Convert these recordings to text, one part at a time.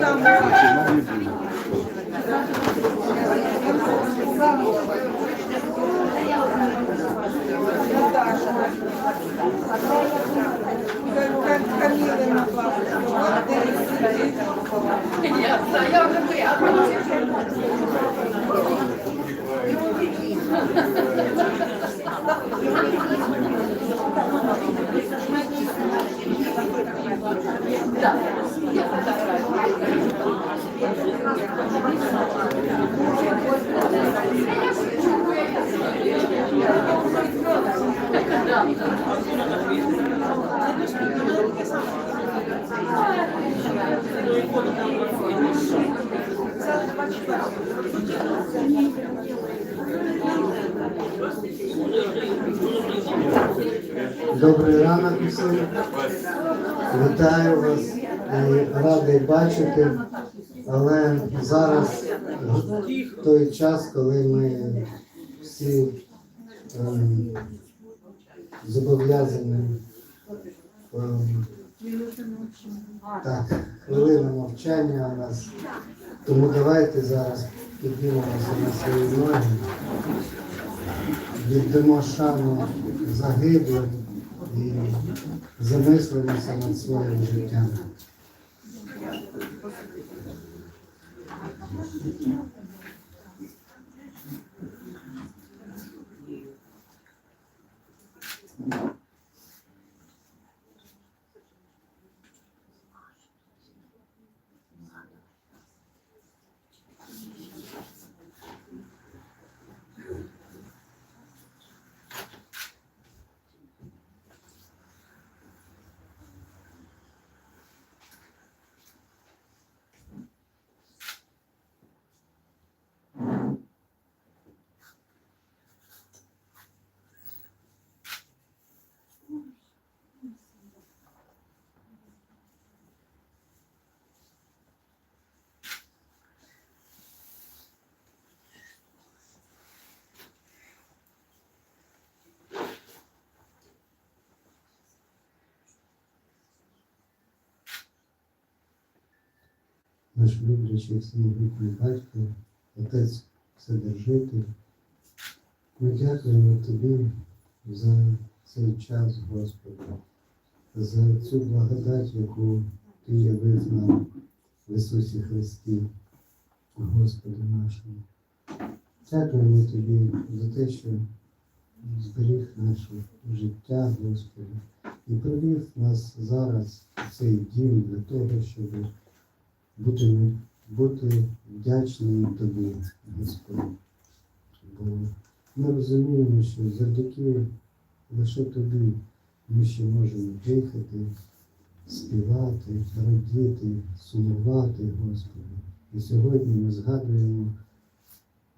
Наташа, 要是这样，那就不行了。Добрий ранок усім. Вітаю вас і радий бачити. Але зараз той час, коли ми всі ем, зобов'язані ем, так, хвилина мовчання у нас. Тому давайте зараз піднімемося на свої ноги, віддамо шану загиблим і замислилися над своїм життям. Наш люблячий всемогутній батько, Отець Вседержитель, ми дякуємо Тобі за цей час, Господи, за цю благодать, яку Ти явив нам в Ісусі Христі, Господи нашому. Дякуємо Тобі за те, що зберіг наше життя, Господи, і привів нас зараз в цей дім для того, щоб бути, бути вдячними тобі, Господи. Бо ми розуміємо, що завдяки лише тобі ми ще можемо дихати, співати, радіти, сумувати, Господи. І сьогодні ми згадуємо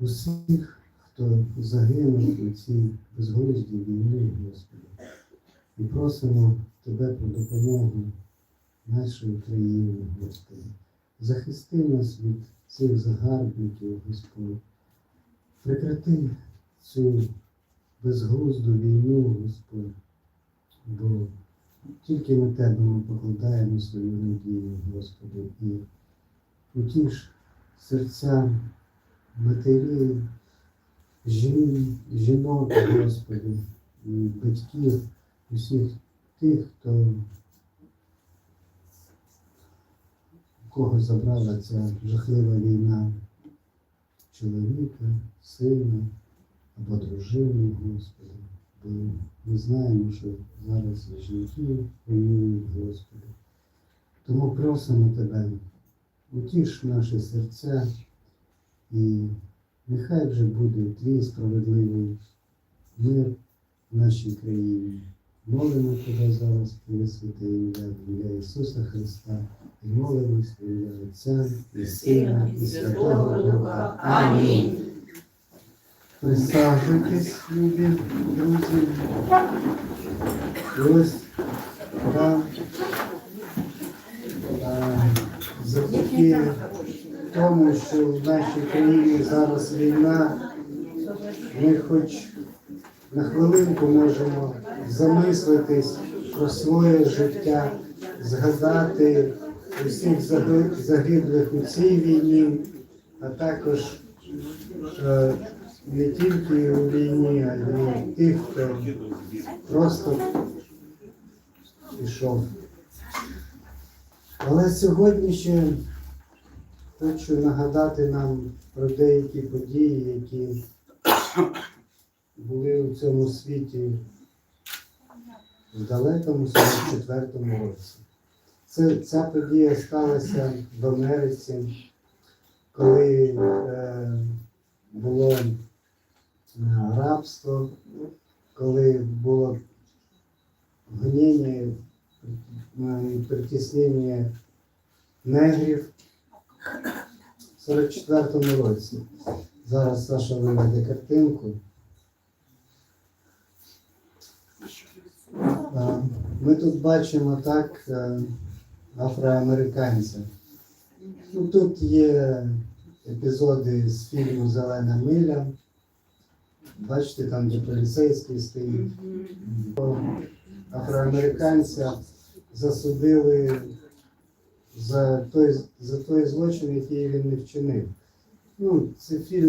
усіх, хто загинув у цій безглуздій війні, Господи. І просимо Тебе про допомогу нашої країни, Господи. Захисти нас від цих загарбників, Господь. Прекрати цю безглузду війну, Господь, бо тільки на Тебе ми покладаємо свою надію, Господи, і утіш серця матерів, жін, жінок, Господи, і батьків, усіх тих, хто кого забрала ця жахлива війна чоловіка, сина або дружини, Господи. Бо ми знаємо, що зараз жінки воюють, Господи. Тому просимо Тебе, утіш наші серця і нехай вже буде твій справедливий мир в нашій країні. Молимо тебе зараз, святе ім'я, ім'я Ісуса Христа, і молимось в ім'я Отця і Сина, і Святого Духа. Амінь. Присаджуйтесь, любі друзі. Ось там завдяки тому, що в нашій країні зараз війна, ми хоч на хвилинку можемо замислитись про своє життя, згадати усіх загиблих у цій війні, а також е, не тільки у війні, а й тих, хто просто пішов. Але сьогодні ще хочу нагадати нам про деякі події, які були у цьому світі в далекому 44-му році. Це, ця подія сталася в Америці, коли е, було е, рабство, коли було гоніння е, і притіснення негрів в 44-му році. Зараз Саша виведе картинку. Е, Ми тут бачимо так е, афроамериканця. Ну, тут є епізоди з фільму Зелена миля. Бачите, там, де поліцейський стоїть. Афроамериканця засудили за той, за той злочин, який він не вчинив. Ну, це фільм